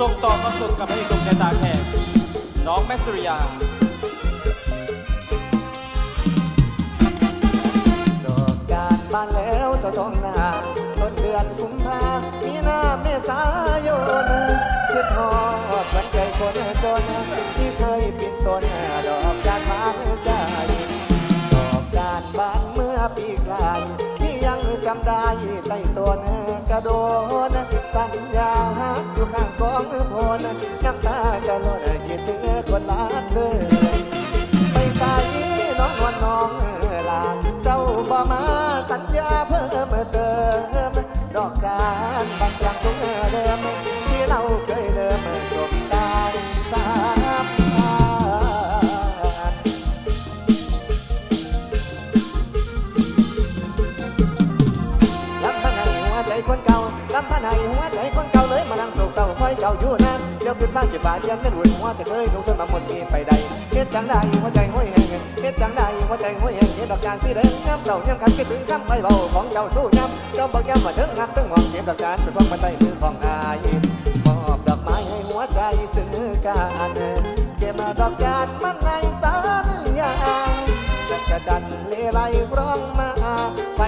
ส่งต่อความสุขกับพระเอกหนุ่มในตาแขกน้องแมสุริยาดอกจานบานแล้วเจ้าทองนาต้นเดือนกุมภามีนาเมษายนคิดทอดวันใจคนจนที่เคยปิดตนดอกจานบานใจดอกจานบานเมื่อปีกลายที่ยังจำได้ใต้ต้นกระโดน สัญญาหักอยู่ข้างกองโพนน้ำตาจะลดคิดถึงคนรักเธอ เจ้าอยู่นานเดี๋ยวขึ้นฟ้าเก็บฟ้าเยี่ยมกันหุ่นหัวแต่เคยลงทุนมาหมดทีไปใดเฮ็ดจังได้หัวใจห้อยแหงเฮ็ดจังได้หัวใจห้อยแหงเฮ็ดดอกจานสีแดงย้ำเศร้าย้ำคำคิดถึงคำไปเบาของเจ้าสู้ย้ำเจ้าบอกย้ำว่าถึงหักถึงหวังเก็บดอกจานเป็นพวงมาใต้มือของอายมอบดอกไม้ให้หัวใจซื้อการเก็บมาดอกจานมันในสัญญาจะกระดันเลไลร้องมาไป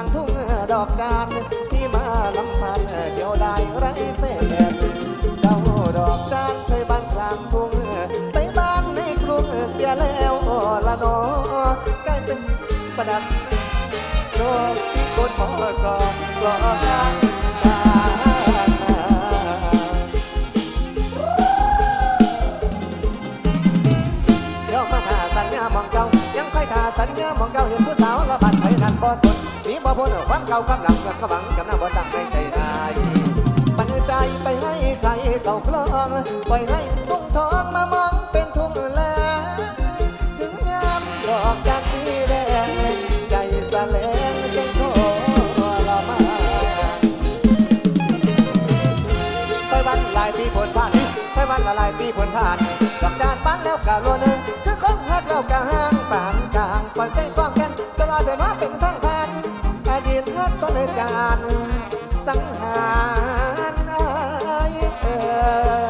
ลางทุ่งดอกดานที่มาลำพันเดียวได้ไรเส้นเจ้าดอกจานเคยบ้านกลางทุ่งไปบ้านในกรุงเสียแล้วละนอกลายเป็นประดับโลกที่คนมอกก็รอทางตาดยวมาทาสัญญามองเก่ายังค่อยทาสัญญามองเก่าเห็นผู้สาวละบัดไปนั่นบ่ทน หนีบ่พ้นความเก่ากับหลังกับกระบังกับหน้าบ่ตั้งในใจได้ปันใจไปให้ใครเก่าคลองปล่อยให้ทุ่งทองมามองเป็นทุ่งแลถึงยามดอกจานสีแดงใจสลงใจโทรมาไปวันหลายปีผลผ่านไปวันละหลายปีผลผ่านดอกจานบ้นแล้วกะรัวนึงคือคนหักแล้วกะห่างปานกลางปล่อยใจฟ้องกันตลอดเดินมาเป็นทางผ่าน ดีตฮักต้นจานสังหารไอายเออ